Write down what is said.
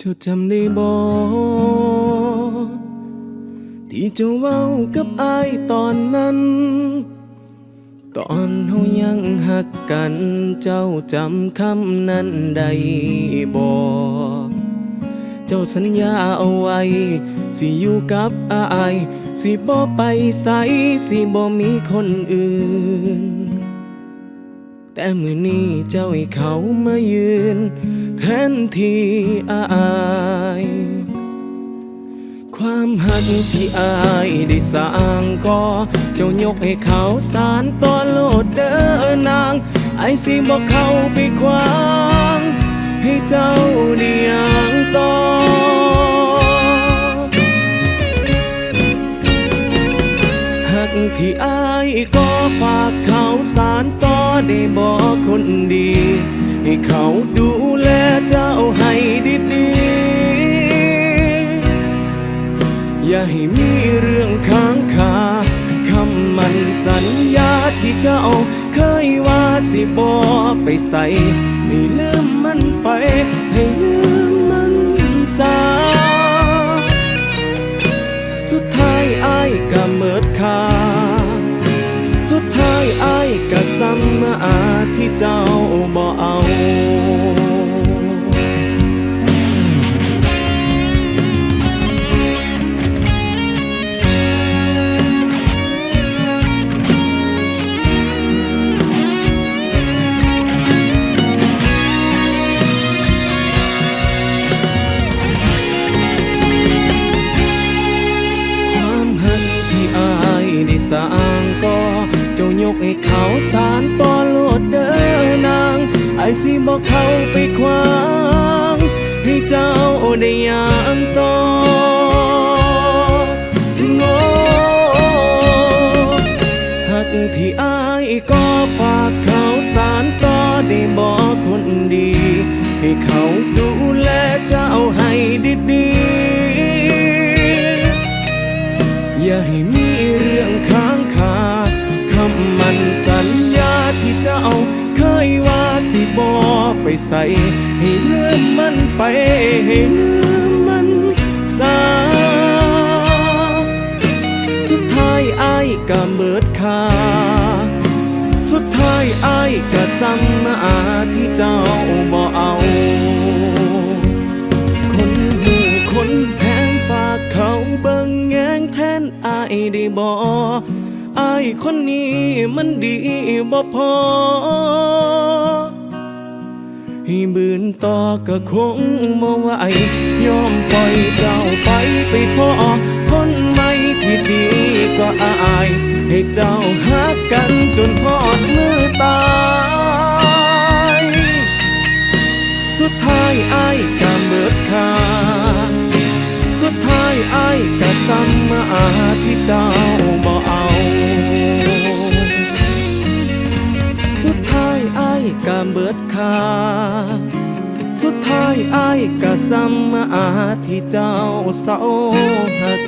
เจ้าจำได้บ่ที่เจ้าเว้ากับอายตอนนั้น ตอนเฮายังหักกัน เจ้าจำคำนั้นได้บ่เจ้าสัญญาเอาไว้ สิอยู่กับอาย สิบ่ไปใสสิบ่มีคนอื่น แต่มือนี้เจ้าให้เขามายืน แทนที่อายความหักที่อายได้สร้างก็เจ้ายกให้เขาสารต่อโลดเด้อนาง ไอสิบอกเขาไปขวาง ให้เจ้าได้ย่างต่อหักที่อายก็ฝากเขาสารต่อได้บอกคนดี ให้เขาดู เจ้าให้ดีๆอย่าให้มีเรื่องค้างคาคำมันสัญญาที่เจ้า เคยว่าสิบอไปใส่ให้ลืมมันไป ให้ลืมมันซาสุดท้ายอายก็เมิดค่า สร้างก็เจ้ายกให้เขาสารต่อโลดเด้อนาง ไอายสิบอกเขาไปควาง ให้เจ้าได้ยางต่อ ใส ให้ลืมมันไป ให้ลืมมันซาสุดท้ายอายก็เบิดค่าสุดท้ายอายก็ซ้ำมาที่เจ้าบ่เอาคนหูคนแพงฝากเขาเบิ่งแงงแทนอายได้บ่อายคนนี้มันดีบ่พอ ให้บืนต่อก็คงบ่ไหวยอมปล่อยเจ้าไปไปพอคนใหม่ที่ดีกว่าอาย ให้เจ้าหักกันามเบิดคา สุดท้ายอ้ายก็ซ้ำมาอาที่เจ้าเศร้าหัก